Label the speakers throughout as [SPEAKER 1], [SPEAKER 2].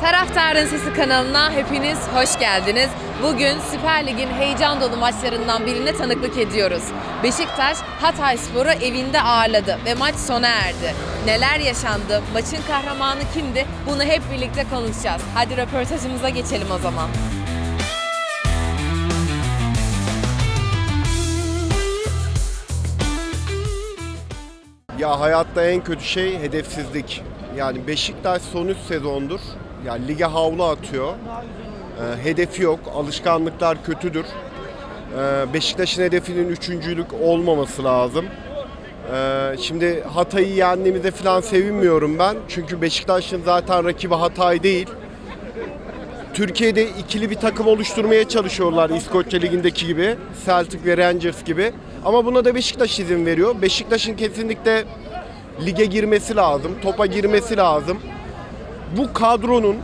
[SPEAKER 1] Taraftarın Sesi kanalına hepiniz hoş geldiniz. Bugün Süper Lig'in heyecan dolu maçlarından birine tanıklık ediyoruz. Beşiktaş Hatayspor'u evinde ağırladı ve maç sona erdi. Neler yaşandı, maçın kahramanı kimdi bunu hep birlikte konuşacağız. Hadi röportajımıza geçelim o zaman.
[SPEAKER 2] Ya hayatta en kötü şey hedefsizlik. Yani Beşiktaş son 3 sezondur. Yani lige havlu atıyor. Ee, hedefi yok. Alışkanlıklar kötüdür. Ee, Beşiktaş'ın hedefinin üçüncülük olmaması lazım. Ee, şimdi Hatay'ı yendiğimizde falan sevinmiyorum ben. Çünkü Beşiktaş'ın zaten rakibi Hatay değil. Türkiye'de ikili bir takım oluşturmaya çalışıyorlar İskoçya Ligi'ndeki gibi. Celtic ve Rangers gibi. Ama buna da Beşiktaş izin veriyor. Beşiktaş'ın kesinlikle lige girmesi lazım, topa girmesi lazım. Bu kadronun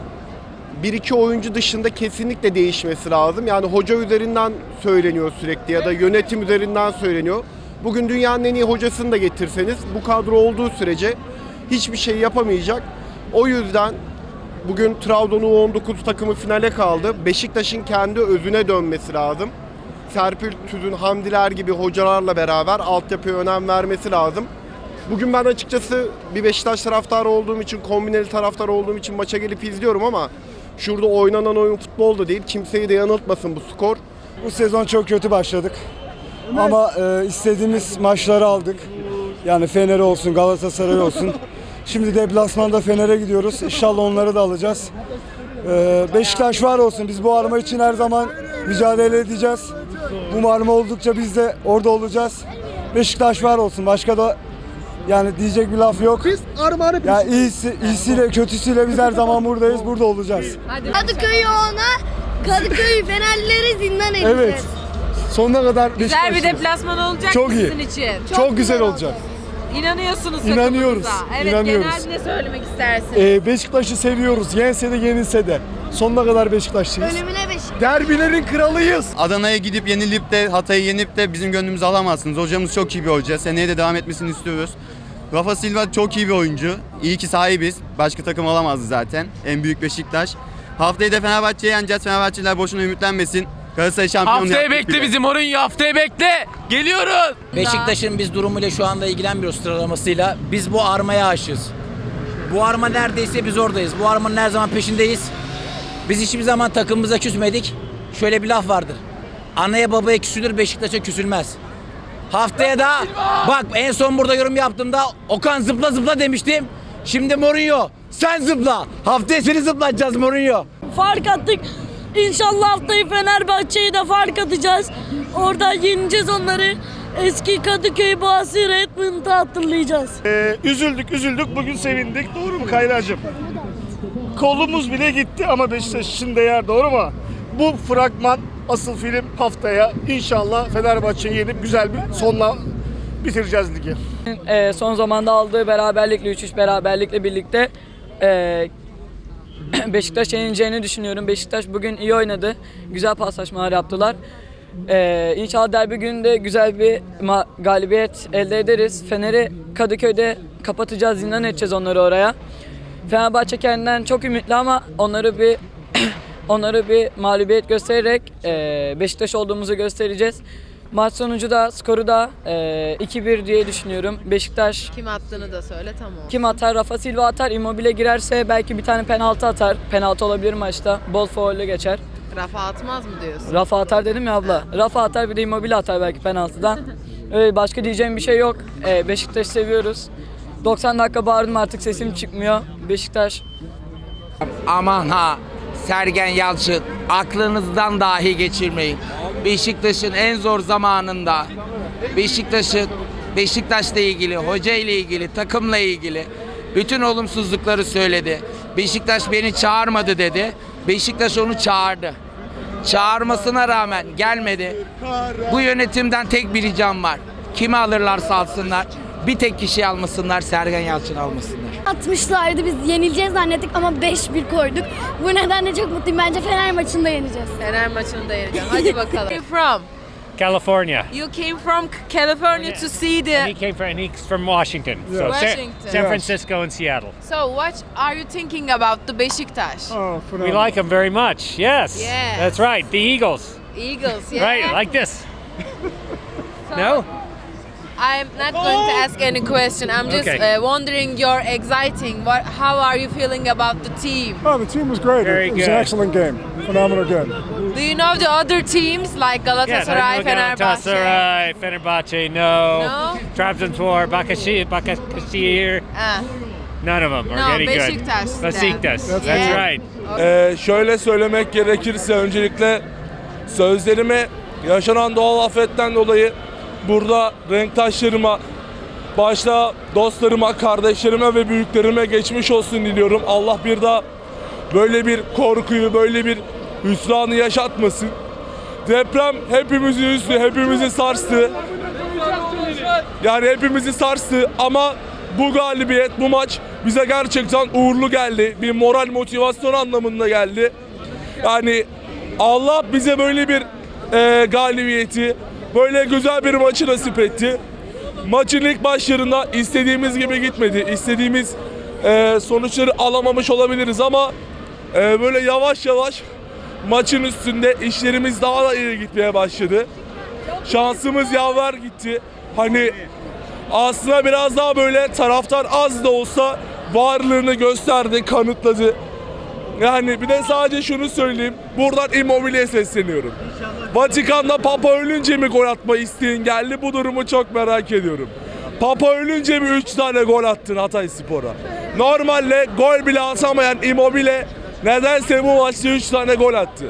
[SPEAKER 2] bir iki oyuncu dışında kesinlikle değişmesi lazım. Yani hoca üzerinden söyleniyor sürekli ya da yönetim üzerinden söyleniyor. Bugün dünyanın en iyi hocasını da getirseniz bu kadro olduğu sürece hiçbir şey yapamayacak. O yüzden bugün Trabzon U19 takımı finale kaldı. Beşiktaş'ın kendi özüne dönmesi lazım. Serpil Tüzün, Hamdiler gibi hocalarla beraber altyapıya önem vermesi lazım. Bugün ben açıkçası bir Beşiktaş taraftarı olduğum için, kombineli taraftar olduğum için maça gelip izliyorum ama şurada oynanan oyun futbol da değil. Kimseyi de yanıltmasın bu skor.
[SPEAKER 3] Bu sezon çok kötü başladık. Ama e, istediğimiz maçları aldık. Yani Fener olsun, Galatasaray olsun. Şimdi deplasmanda Fener'e gidiyoruz. İnşallah onları da alacağız. E, Beşiktaş var olsun. Biz bu arma için her zaman mücadele edeceğiz. Bu arma oldukça biz de orada olacağız. Beşiktaş var olsun. Başka da yani diyecek bir laf yok.
[SPEAKER 4] Biz armağanı
[SPEAKER 3] Ya iyisi, iyisiyle kötüsüyle biz her zaman buradayız. Burada olacağız.
[SPEAKER 1] Hadi
[SPEAKER 5] Kadıköy'ü ona, Kadıköy Fenerlileri zindan edeceğiz.
[SPEAKER 3] Evet. Sonuna kadar
[SPEAKER 1] Güzel bir
[SPEAKER 3] Beşiktaşlıyız.
[SPEAKER 1] deplasman olacak
[SPEAKER 3] Çok iyi.
[SPEAKER 1] sizin için?
[SPEAKER 3] Çok güzel olacak.
[SPEAKER 1] İnanıyorsunuz
[SPEAKER 3] İnanıyoruz,
[SPEAKER 1] takımınıza. Evet
[SPEAKER 3] inanıyoruz.
[SPEAKER 1] genel ne söylemek istersiniz?
[SPEAKER 3] Ee, Beşiktaş'ı seviyoruz. Yense de yenilse de. Sonuna kadar Beşiktaşlıyız.
[SPEAKER 5] Ölümüne.
[SPEAKER 3] Derbilerin kralıyız.
[SPEAKER 6] Adana'ya gidip yenilip de Hatay'ı yenip de bizim gönlümüzü alamazsınız. Hocamız çok iyi bir hoca. Seneye de devam etmesini istiyoruz. Rafa Silva çok iyi bir oyuncu. İyi ki sahibiz. Başka takım alamazdı zaten. En büyük Beşiktaş. Haftayı da Fenerbahçe'ye yeneceğiz. Fenerbahçeliler boşuna ümitlenmesin. Galatasaray şampiyon
[SPEAKER 7] Haftaya
[SPEAKER 6] yaptık
[SPEAKER 7] bekle
[SPEAKER 6] bile.
[SPEAKER 7] bizi Mourinho haftaya bekle. Geliyoruz.
[SPEAKER 8] Beşiktaş'ın biz durumuyla şu anda ilgilenmiyoruz sıralamasıyla. Biz bu armaya aşığız. Bu arma neredeyse biz oradayız. Bu armanın her zaman peşindeyiz. Biz hiçbir zaman takımımıza küsmedik. Şöyle bir laf vardır. Anaya babaya küsülür Beşiktaş'a küsülmez. Haftaya da bak en son burada yorum yaptığımda Okan zıpla zıpla demiştim. Şimdi Mourinho sen zıpla. Haftaya seni zıplatacağız Mourinho.
[SPEAKER 9] fark attık. İnşallah haftayı Fenerbahçe'yi de fark atacağız. Orada yeneceğiz onları. Eski Kadıköy Boğaziçi Redmond'u hatırlayacağız.
[SPEAKER 4] Ee, üzüldük üzüldük bugün sevindik doğru mu Kayracığım? Kolumuz bile gitti ama Beşiktaş için değer doğru mu? Bu fragman asıl film haftaya inşallah Fenerbahçe'yi yenip güzel bir sonla bitireceğiz ligi.
[SPEAKER 9] Ee, son zamanda aldığı beraberlikle 3-3 beraberlikle birlikte ee, Beşiktaş yenileceğini düşünüyorum. Beşiktaş bugün iyi oynadı. Güzel paslaşmalar yaptılar. Ee, inşallah derbi gününde güzel bir galibiyet elde ederiz. Fener'i Kadıköy'de kapatacağız, zindan edeceğiz onları oraya. Fenerbahçe kendinden çok ümitli ama onları bir onları bir mağlubiyet göstererek e, Beşiktaş olduğumuzu göstereceğiz. Maç sonucu da skoru da e, 2-1 diye düşünüyorum. Beşiktaş
[SPEAKER 1] Kim attığını da söyle tamam.
[SPEAKER 9] kim atar? Rafa Silva atar. Immobile girerse belki bir tane penaltı atar. Penaltı olabilir maçta. Bol faulle geçer.
[SPEAKER 1] Rafa atmaz mı diyorsun?
[SPEAKER 9] Rafa atar dedim ya abla. Rafa atar bir de Immobile atar belki penaltıdan. Öyle başka diyeceğim bir şey yok. Ee, Beşiktaş'ı seviyoruz. 90 dakika bağırdım artık sesim çıkmıyor. Beşiktaş
[SPEAKER 10] Aman ha Sergen Yalçın aklınızdan dahi geçirmeyin. Beşiktaş'ın en zor zamanında Beşiktaş'ın Beşiktaş'la ilgili, hoca ile ilgili, takımla ilgili bütün olumsuzlukları söyledi. Beşiktaş beni çağırmadı dedi. Beşiktaş onu çağırdı. Çağırmasına rağmen gelmedi. Bu yönetimden tek bir ricam var. Kimi alırlarsa alsınlar. Bir tek kişi almasınlar, Sergen Yalçın almasınlar.
[SPEAKER 5] 60'larda biz yenileceğiz zannettik ama 5-1 koyduk. Bu nedenle çok mutluyum. Bence Fener maçında yeneceğiz.
[SPEAKER 1] Fener maçını da yeneceğim. Hadi bakalım. Where you from?
[SPEAKER 11] California.
[SPEAKER 1] You came from California to see
[SPEAKER 11] And he
[SPEAKER 1] the.
[SPEAKER 11] came from, and he's from Washington. So San,
[SPEAKER 1] Washington.
[SPEAKER 11] San
[SPEAKER 12] Yes.
[SPEAKER 11] Francisco and Seattle.
[SPEAKER 1] So what are you thinking about the Beşiktaş?
[SPEAKER 12] Oh,
[SPEAKER 11] We like him very much. Yes.
[SPEAKER 1] Yes.
[SPEAKER 11] That's right. The Eagles.
[SPEAKER 1] Eagles, yeah.
[SPEAKER 11] Right, like this. no?
[SPEAKER 1] I'm not going to ask any question. I'm just
[SPEAKER 11] Okay.
[SPEAKER 1] uh, wondering. You're exciting. What? How are you feeling about the team?
[SPEAKER 12] Oh, the team was great.
[SPEAKER 11] Very
[SPEAKER 12] it was
[SPEAKER 11] good.
[SPEAKER 12] an excellent game. Phenomenal game.
[SPEAKER 1] Do you know the other teams like
[SPEAKER 11] Yes,
[SPEAKER 1] Galatasaray,
[SPEAKER 11] I know
[SPEAKER 1] Fenerbahçe?
[SPEAKER 11] Galatasaray, Fenerbahce, no.
[SPEAKER 1] No?
[SPEAKER 11] Trabzonspor, Bakashi, Bakashir,
[SPEAKER 1] Ah,
[SPEAKER 11] none of them are
[SPEAKER 1] No,
[SPEAKER 11] getting good.
[SPEAKER 1] Beşiktaş then.
[SPEAKER 11] Besiktas. That's
[SPEAKER 1] Yeah.
[SPEAKER 11] right.
[SPEAKER 13] Ee, şöyle söylemek gerekirse öncelikle sözlerime yaşanan doğal afetten dolayı burada renktaşlarıma, başta dostlarıma, kardeşlerime ve büyüklerime geçmiş olsun diliyorum. Allah bir daha böyle bir korkuyu, böyle bir hüsranı yaşatmasın. Deprem hepimizin üstü, hepimizi sarstı. Yani hepimizi sarstı ama bu galibiyet, bu maç bize gerçekten uğurlu geldi. Bir moral motivasyon anlamında geldi. Yani Allah bize böyle bir e, galibiyeti, böyle güzel bir maçı nasip etti. Maçın ilk başlarında istediğimiz gibi gitmedi. İstediğimiz e, sonuçları alamamış olabiliriz ama e, böyle yavaş yavaş maçın üstünde işlerimiz daha da iyi gitmeye başladı. Şansımız yaver gitti. Hani aslında biraz daha böyle taraftar az da olsa varlığını gösterdi, kanıtladı. Yani bir de sadece şunu söyleyeyim. Buradan Immobile'ye sesleniyorum. Vatikan'da Papa ölünce mi gol atma isteğin geldi? Bu durumu çok merak ediyorum. Papa ölünce mi 3 tane gol attın Hatay Spor'a? Normalde gol bile atamayan Immobile nedense bu maçta 3 tane gol attı.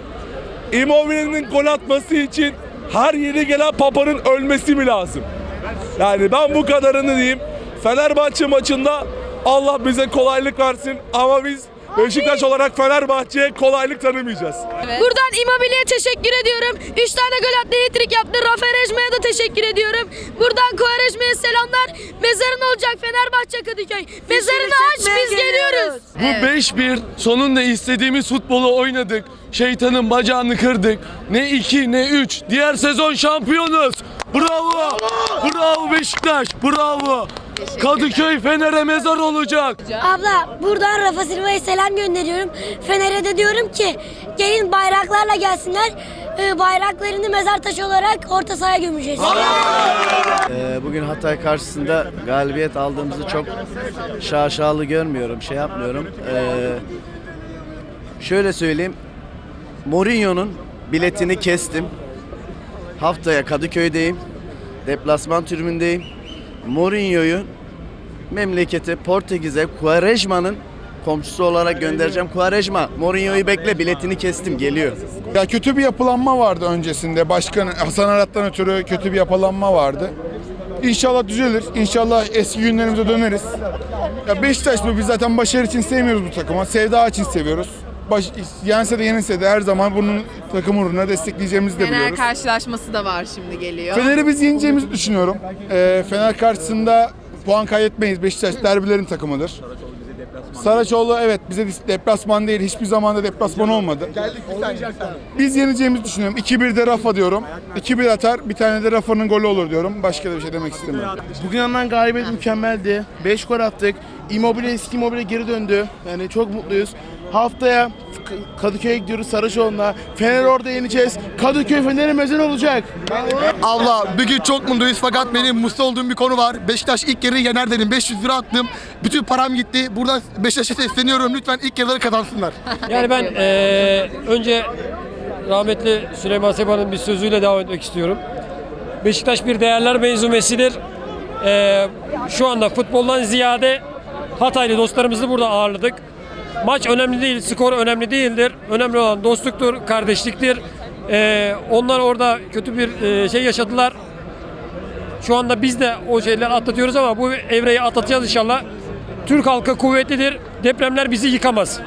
[SPEAKER 13] Immobile'nin gol atması için her yeni gelen Papa'nın ölmesi mi lazım? Yani ben bu kadarını diyeyim. Fenerbahçe maçında Allah bize kolaylık versin ama biz Beşiktaş olarak Fenerbahçe'ye kolaylık tanımayacağız.
[SPEAKER 5] Buradan Immobile'ye teşekkür ediyorum. 3 tane gol attı, hat-trick yaptı. Rafa Rejme'ye de teşekkür ediyorum. Buradan Kovarejme'ye selamlar. Mezarın olacak Fenerbahçe Kadıköy. Mezarını aç biz geliyoruz.
[SPEAKER 13] Bu 5-1 sonunda istediğimiz futbolu oynadık. Şeytanın bacağını kırdık. Ne 2 ne 3. Diğer sezon şampiyonuz. Bravo. Bravo Beşiktaş. Bravo. Kadıköy Fener'e mezar olacak.
[SPEAKER 5] Abla buradan Rafa Silva'ya selam gönderiyorum. Fener'e de diyorum ki gelin bayraklarla gelsinler. Ee, bayraklarını mezar taşı olarak orta sahaya gömeceğiz.
[SPEAKER 14] Ee, Bugün Hatay karşısında galibiyet aldığımızı çok şaşalı görmüyorum, şey yapmıyorum. Ee, şöyle söyleyeyim, Mourinho'nun biletini kestim. Haftaya Kadıköy'deyim, deplasman tribündeyim. Mourinho'yu memlekete Portekiz'e Quaresma'nın komşusu olarak göndereceğim. Quaresma, Mourinho'yu bekle, biletini kestim, geliyor.
[SPEAKER 12] Ya kötü bir yapılanma vardı öncesinde. Başkan Hasan Arat'tan ötürü kötü bir yapılanma vardı. İnşallah düzelir. İnşallah eski günlerimize döneriz. Ya Beşiktaş bu biz zaten başarı için sevmiyoruz bu takımı. Sevda için seviyoruz. Baş, yense de yenilse de her zaman bunun takım uğruna destekleyeceğimizi de
[SPEAKER 1] Fener
[SPEAKER 12] biliyoruz.
[SPEAKER 1] karşılaşması da var şimdi geliyor.
[SPEAKER 12] Fener'i biz yeneceğimizi düşünüyorum. Ee, Fener karşısında puan kaybetmeyiz. Beşiktaş derbilerin takımıdır. Saraçoğlu evet bize deplasman değil. Hiçbir zaman da deplasman olmadı. Biz yeneceğimizi düşünüyorum. 2-1'de Rafa diyorum. 2-1 atar. Bir tane de Rafa'nın golü olur diyorum. Başka da bir şey demek istemiyorum.
[SPEAKER 13] Bugün alınan galibiyet mükemmeldi. 5 gol attık. Immobile eski Immobile geri döndü. Yani çok mutluyuz. Haftaya Kadıköy'e gidiyoruz Saraçoğlu'na. Fener orada yeneceğiz. Kadıköy Fener'e mezar olacak.
[SPEAKER 15] Abla bugün çok mutluyuz fakat benim mutlu olduğum bir konu var. Beşiktaş ilk yarı yener dedim. 500 lira attım. Bütün param gitti. Burada Beşiktaş'a sesleniyorum. Lütfen ilk yarıları kazansınlar.
[SPEAKER 9] Yani ben eee, önce rahmetli Süleyman Seba'nın bir sözüyle devam etmek istiyorum. Beşiktaş bir değerler menzumesidir. Eee, şu anda futboldan ziyade Hataylı dostlarımızı burada ağırladık. Maç önemli değil, skor önemli değildir. Önemli olan dostluktur, kardeşliktir. Eee, onlar orada kötü bir eee, şey yaşadılar. Şu anda biz de o şeyleri atlatıyoruz ama bu evreyi atlatacağız inşallah. Türk halkı kuvvetlidir. Depremler bizi yıkamaz.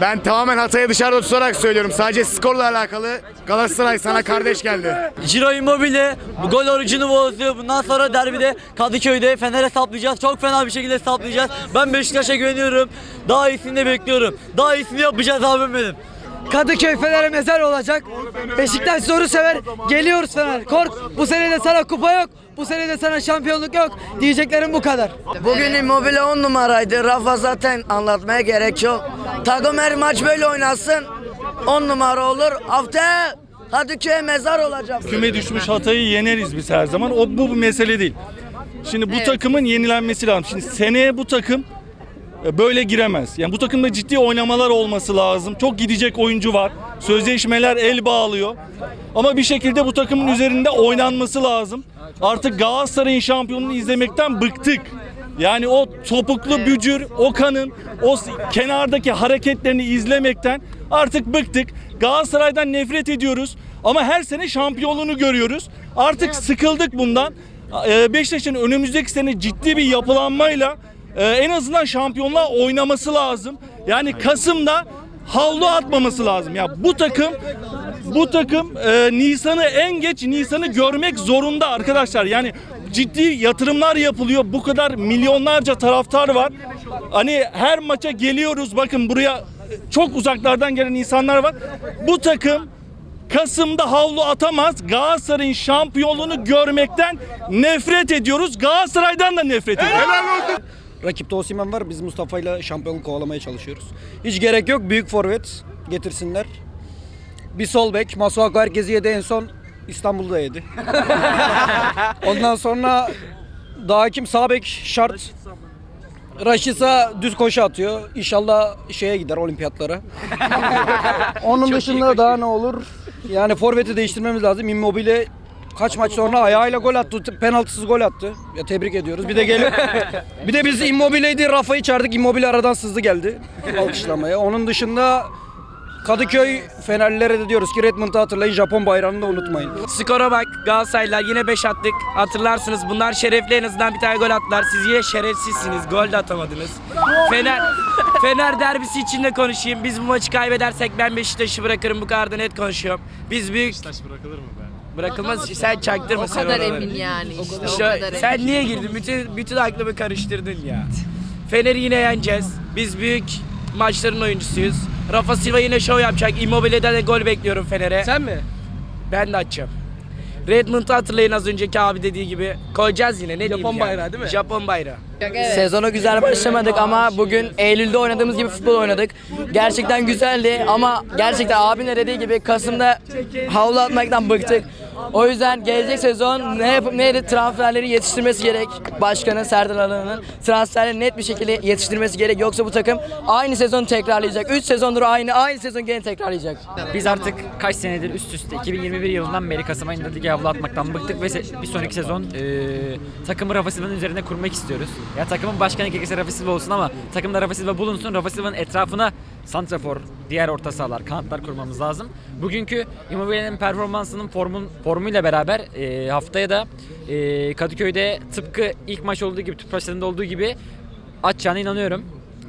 [SPEAKER 13] Ben tamamen Hatay'ı dışarıda tutarak söylüyorum. Sadece skorla alakalı. Galatasaray sana kardeş geldi.
[SPEAKER 16] Ciro Immobile bu gol orucunu bozuyor. Bundan sonra derbide Kadıköy'de Fener'e saplayacağız. Çok fena bir şekilde saplayacağız. Ben Beşiktaş'a güveniyorum. Daha iyisini de bekliyorum. Daha iyisini yapacağız abim benim.
[SPEAKER 9] Kadıköy Fener'e mezar olacak. Beşiktaş zoru sever. Geliyoruz Fener. Kork. Bu sene de sana kupa yok. Bu sene de sana şampiyonluk yok. Diyeceklerim bu kadar.
[SPEAKER 17] Bugün Immobile 10 numaraydı. Rafa zaten anlatmaya gerek yok. Takım her maç böyle oynasın. 10 numara olur. Haftaya Kadıköy'e mezar olacak.
[SPEAKER 18] Küme düşmüş Hatay'ı yeneriz biz her zaman. O bu, bu mesele değil. Şimdi bu takımın yenilenmesi lazım. Şimdi seneye bu takım e, böyle giremez. Yani bu takımda ciddi oynamalar olması lazım. Çok gidecek oyuncu var. Sözleşmeler el bağlıyor. Ama bir şekilde bu takımın üzerinde oynanması lazım. Artık Galatasaray'ın şampiyonunu izlemekten bıktık. Yani o topuklu bücür, Okan'ın o s- kenardaki hareketlerini izlemekten artık bıktık. Galatasaray'dan nefret ediyoruz ama her sene şampiyonluğunu görüyoruz. Artık sıkıldık bundan. Ee, Beşiktaş'ın önümüzdeki sene ciddi bir yapılanmayla e, en azından şampiyonluğa oynaması lazım. Yani Kasım'da havlu atmaması lazım. Ya bu takım bu takım e, Nisan'ı en geç Nisan'ı görmek zorunda arkadaşlar. Yani ciddi yatırımlar yapılıyor. Bu kadar milyonlarca taraftar var. Hani her maça geliyoruz. Bakın buraya çok uzaklardan gelen insanlar var. Bu takım Kasım'da havlu atamaz. Galatasaray'ın şampiyonluğunu görmekten nefret ediyoruz. Galatasaray'dan da nefret ediyoruz.
[SPEAKER 9] Rakipte Osimhen var. Biz Mustafa ile şampiyonluk kovalamaya çalışıyoruz. Hiç gerek yok. Büyük forvet getirsinler. Bir sol bek. Masuaku herkesi yedi en son İstanbul'da yedi. Ondan sonra daha kim sağ bek şart. Raşisa düz koşu atıyor. İnşallah şeye gider olimpiyatlara. Onun dışında daha ne olur? Yani forveti değiştirmemiz lazım. Immobile kaç maç sonra ayağıyla gol attı. Penaltısız gol attı. Ya tebrik ediyoruz. Bir de gelip bir de biz Immobile'ydi. Rafa'yı çağırdık. Immobile aradan sızdı geldi alkışlamaya. Onun dışında Kadıköy Fenerlilere de diyoruz ki Redmond'u hatırlayın. Japon bayrağını da unutmayın.
[SPEAKER 16] Skora bak Galatasaraylılar yine 5 attık. Hatırlarsınız bunlar şerefli en azından bir tane gol attılar. Siz yine şerefsizsiniz. Gol de atamadınız. Fener Fener derbisi için de konuşayım. Biz bu maçı kaybedersek ben Beşiktaş'ı bırakırım. Bu kadar da net konuşuyorum. Biz büyük... Beşiktaş bırakılır mı be? Bırakılmaz. Sen çaktırma
[SPEAKER 1] O
[SPEAKER 16] sen
[SPEAKER 1] kadar
[SPEAKER 16] oraları.
[SPEAKER 1] emin yani işte. o
[SPEAKER 16] İşte
[SPEAKER 1] kadar
[SPEAKER 16] sen
[SPEAKER 1] emin.
[SPEAKER 16] niye girdin? Bütün bütün aklımı karıştırdın ya. Fener'i yine yeneceğiz. Biz büyük maçların oyuncusuyuz. Rafa Silva yine şov yapacak. Immobile'den de gol bekliyorum Fener'e.
[SPEAKER 9] Sen mi?
[SPEAKER 16] Ben de açacağım. Redmond'u hatırlayın az önceki abi dediği gibi. Koyacağız yine ne diyeyim
[SPEAKER 9] Japon
[SPEAKER 16] yani.
[SPEAKER 9] bayrağı değil mi?
[SPEAKER 16] Japon bayrağı.
[SPEAKER 1] Evet.
[SPEAKER 9] Sezona güzel başlamadık ama bugün Eylül'de oynadığımız gibi futbol oynadık. Gerçekten güzeldi ama gerçekten abinin de dediği gibi Kasım'da havlu atmaktan bıktık. O yüzden gelecek sezon ne yapıp ne edip transferleri yetiştirmesi gerek. Başkanın Serdar Alan'ın transferleri net bir şekilde yetiştirmesi gerek. Yoksa bu takım aynı sezonu tekrarlayacak. 3 sezondur aynı, aynı sezon gene tekrarlayacak.
[SPEAKER 19] Biz artık kaç senedir üst üste 2021 yılından beri Kasım ayında lige havlu atmaktan bıktık ve bir sonraki sezon e, takımı Rafa Silva'nın üzerine kurmak istiyoruz. Ya takımın başkanı gerekirse Rafa Silva olsun ama takımda Rafa Silva bulunsun. Rafa Silva'nın etrafına santrafor, diğer orta sahalar, kanatlar kurmamız lazım. Bugünkü Immobile'nin performansının formun formuyla beraber e, haftaya da e, Kadıköy'de tıpkı ilk maç olduğu gibi, Tüpraş Stadı'nda olduğu gibi atacağına inanıyorum.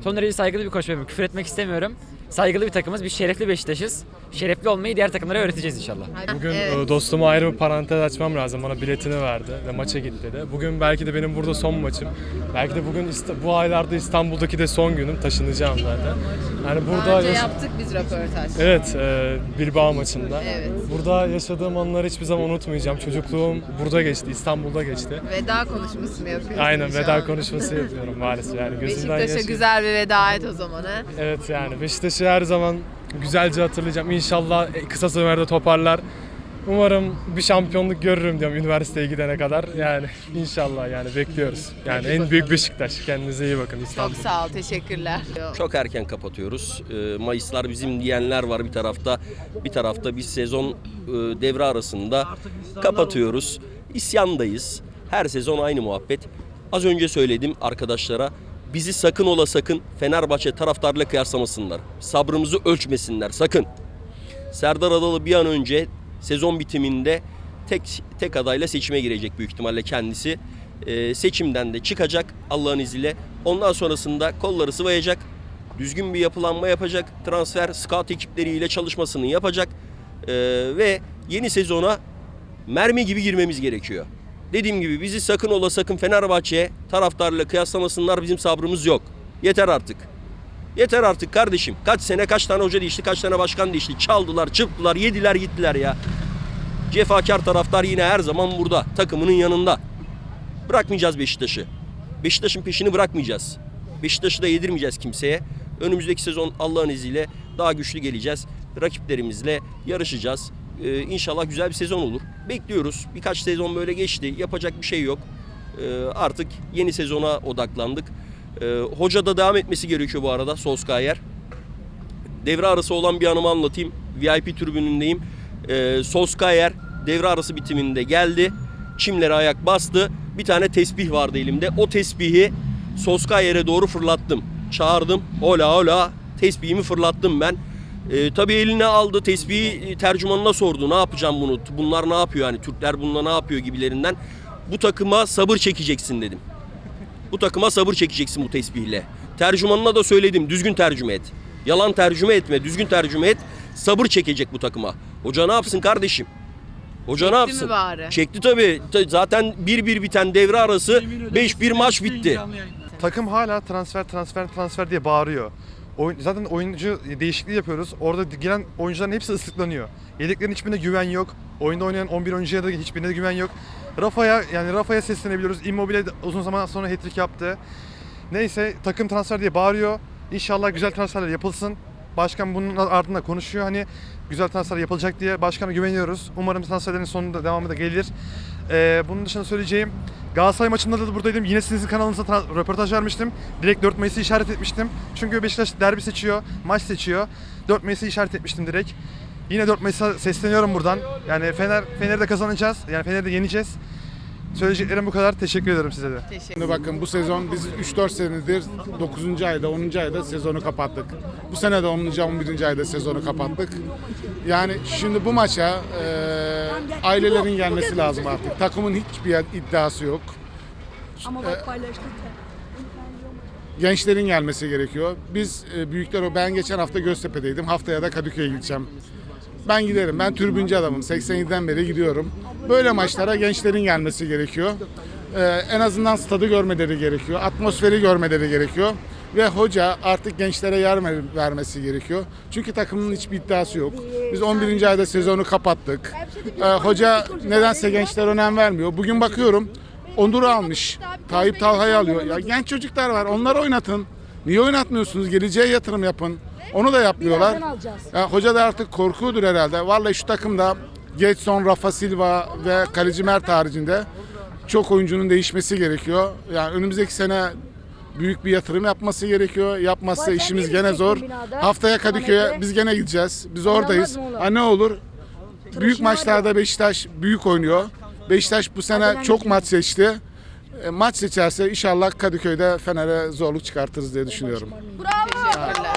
[SPEAKER 19] Son derece saygılı bir koç benim. Küfür etmek istemiyorum. Saygılı bir takımız. Biz şerefli Beşiktaş'ız. Şerefli olmayı diğer takımlara öğreteceğiz inşallah.
[SPEAKER 1] Bugün
[SPEAKER 11] e, Dostuma ayrı bir parantez açmam lazım. Bana biletini verdi ve maça git dedi. Bugün belki de benim burada son maçım. Belki de bugün İsta- bu aylarda İstanbul'daki de son günüm. Taşınacağım zaten. Yani burada
[SPEAKER 1] Daha önce
[SPEAKER 11] yaş-
[SPEAKER 1] yaptık biz röportaj.
[SPEAKER 11] Evet, e, Bilbao maçında.
[SPEAKER 1] Evet.
[SPEAKER 11] Burada yaşadığım anları hiçbir zaman unutmayacağım. Çocukluğum burada geçti, İstanbul'da geçti.
[SPEAKER 1] Veda konuşması mı yapıyorsun
[SPEAKER 11] Aynen
[SPEAKER 1] şu
[SPEAKER 11] veda
[SPEAKER 1] an?
[SPEAKER 11] konuşması yapıyorum maalesef yani gözümden
[SPEAKER 1] Beşiktaş'a
[SPEAKER 11] yaşıyor.
[SPEAKER 1] güzel bir veda et o zaman ha.
[SPEAKER 11] Evet yani Beşiktaş'ı her zaman güzelce hatırlayacağım. İnşallah kısa sürede toparlar. Umarım bir şampiyonluk görürüm diyorum üniversiteye gidene kadar. Yani inşallah yani bekliyoruz. Yani en büyük Beşiktaş. Kendinize iyi bakın İstanbul.
[SPEAKER 1] Çok sağ ol, teşekkürler.
[SPEAKER 20] Çok erken kapatıyoruz. Ee, Mayıslar bizim diyenler var bir tarafta. Bir tarafta biz sezon e, devre arasında kapatıyoruz. İsyandayız. Her sezon aynı muhabbet. Az önce söyledim arkadaşlara. Bizi sakın ola sakın Fenerbahçe taraftarıyla kıyaslamasınlar. Sabrımızı ölçmesinler sakın. Serdar Adalı bir an önce sezon bitiminde tek tek adayla seçime girecek büyük ihtimalle kendisi. Ee, seçimden de çıkacak Allah'ın izniyle. Ondan sonrasında kolları sıvayacak. Düzgün bir yapılanma yapacak. Transfer scout ekipleriyle çalışmasını yapacak. Ee, ve yeni sezona mermi gibi girmemiz gerekiyor. Dediğim gibi bizi sakın ola sakın Fenerbahçe'ye taraftarla kıyaslamasınlar. Bizim sabrımız yok. Yeter artık. Yeter artık kardeşim. Kaç sene kaç tane hoca değişti, kaç tane başkan değişti. Çaldılar, çırptılar, yediler gittiler ya. Cefakar taraftar yine her zaman burada. Takımının yanında. Bırakmayacağız Beşiktaş'ı. Beşiktaş'ın peşini bırakmayacağız. Beşiktaş'ı da yedirmeyeceğiz kimseye. Önümüzdeki sezon Allah'ın izniyle daha güçlü geleceğiz. Rakiplerimizle yarışacağız. Ee, inşallah güzel bir sezon olur. Bekliyoruz. Birkaç sezon böyle geçti. Yapacak bir şey yok. Ee, artık yeni sezona odaklandık. Ee, hoca da devam etmesi gerekiyor bu arada Solskjaer. Devre arası olan bir anımı anlatayım. VIP tribünündeyim. Ee, Solskjaer devre arası bitiminde geldi. Çimlere ayak bastı. Bir tane tesbih vardı elimde. O tesbihi Solskjaer'e doğru fırlattım. Çağırdım. Ola ola. Tesbihimi fırlattım ben. Ee, tabii eline aldı tesbihi e, tercümanına sordu. Ne yapacağım bunu? Bunlar ne yapıyor? Yani Türkler bununla ne yapıyor gibilerinden. Bu takıma sabır çekeceksin dedim. Bu takıma sabır çekeceksin bu tesbihle. Tercümanına da söyledim düzgün tercüme et. Yalan tercüme etme, düzgün tercüme et. Sabır çekecek bu takıma. Hoca ne yapsın kardeşim? Hoca ne
[SPEAKER 1] Çekti
[SPEAKER 20] yapsın?
[SPEAKER 1] mi bari?
[SPEAKER 20] Çekti tabii. Ta- Zaten 1-1 biten devre arası 5-1 maç bitti.
[SPEAKER 21] Takım hala transfer transfer transfer diye bağırıyor. Oyun, zaten oyuncu değişikliği yapıyoruz. Orada gelen oyuncuların hepsi ıslıklanıyor. Yedeklerin hiçbirine güven yok. Oyunda oynayan 11 oyuncuya da hiçbirine de güven yok. Rafa'ya yani Rafa'ya seslenebiliyoruz. Immobile uzun zaman sonra hat-trick yaptı. Neyse takım transfer diye bağırıyor. İnşallah güzel transferler yapılsın. Başkan bunun ardında konuşuyor. Hani güzel transfer yapılacak diye başkana güveniyoruz. Umarım transferlerin sonunda devamı da gelir. Ee, bunun dışında söyleyeceğim Galatasaray maçında da buradaydım. Yine sizin kanalınıza röportaj vermiştim. Direkt 4 Mayıs'ı işaret etmiştim. Çünkü Beşiktaş derbi seçiyor, maç seçiyor. 4 Mayıs'ı işaret etmiştim direkt. Yine 4 Mayıs'a sesleniyorum buradan. Yani Fener Fener'i de kazanacağız. Yani Fener'i de yeneceğiz. Söyleyeceklerim bu kadar. Teşekkür ederim size de.
[SPEAKER 2] Şimdi bakın bu sezon biz 3-4 senedir 9. ayda 10. ayda sezonu kapattık. Bu sene de 10. 11. ayda sezonu kapattık. Yani şimdi bu maça e, ailelerin gelmesi lazım artık. Takımın hiçbir iddiası yok.
[SPEAKER 5] Ama bak paylaştık.
[SPEAKER 2] Gençlerin gelmesi gerekiyor. Biz e, büyükler ben geçen hafta Göztepe'deydim. Haftaya da Kadıköy'e gideceğim. Ben giderim. Ben türbüncü adamım. 87'den beri gidiyorum. Böyle maçlara gençlerin gelmesi gerekiyor. Ee, en azından stadı görmeleri gerekiyor. Atmosferi görmeleri gerekiyor. Ve hoca artık gençlere yer ver- vermesi gerekiyor. Çünkü takımın hiçbir iddiası yok. Biz 11. ayda sezonu kapattık. Ee, hoca nedense gençler önem vermiyor. Bugün bakıyorum Onur'u almış. Tayyip Talha'yı alıyor. Ya genç çocuklar var. Onları oynatın. Niye oynatmıyorsunuz? Geleceğe yatırım yapın. Onu da yapmıyorlar. Ya, hoca da artık korkudur herhalde. Vallahi şu takımda Getson, Rafa Silva ve kaleci Mert haricinde çok oyuncunun değişmesi gerekiyor. Yani önümüzdeki sene büyük bir yatırım yapması gerekiyor. Yapmazsa işimiz gene zor. Haftaya Kadıköy'e biz gene gideceğiz. Biz oradayız. Ha ne olur? Büyük maçlarda Beşiktaş büyük oynuyor. Beşiktaş bu sene çok maç seçti. E, Maç seçerse inşallah Kadıköy'de Fener'e zorluk çıkartırız diye düşünüyorum.
[SPEAKER 1] Teşekkürler.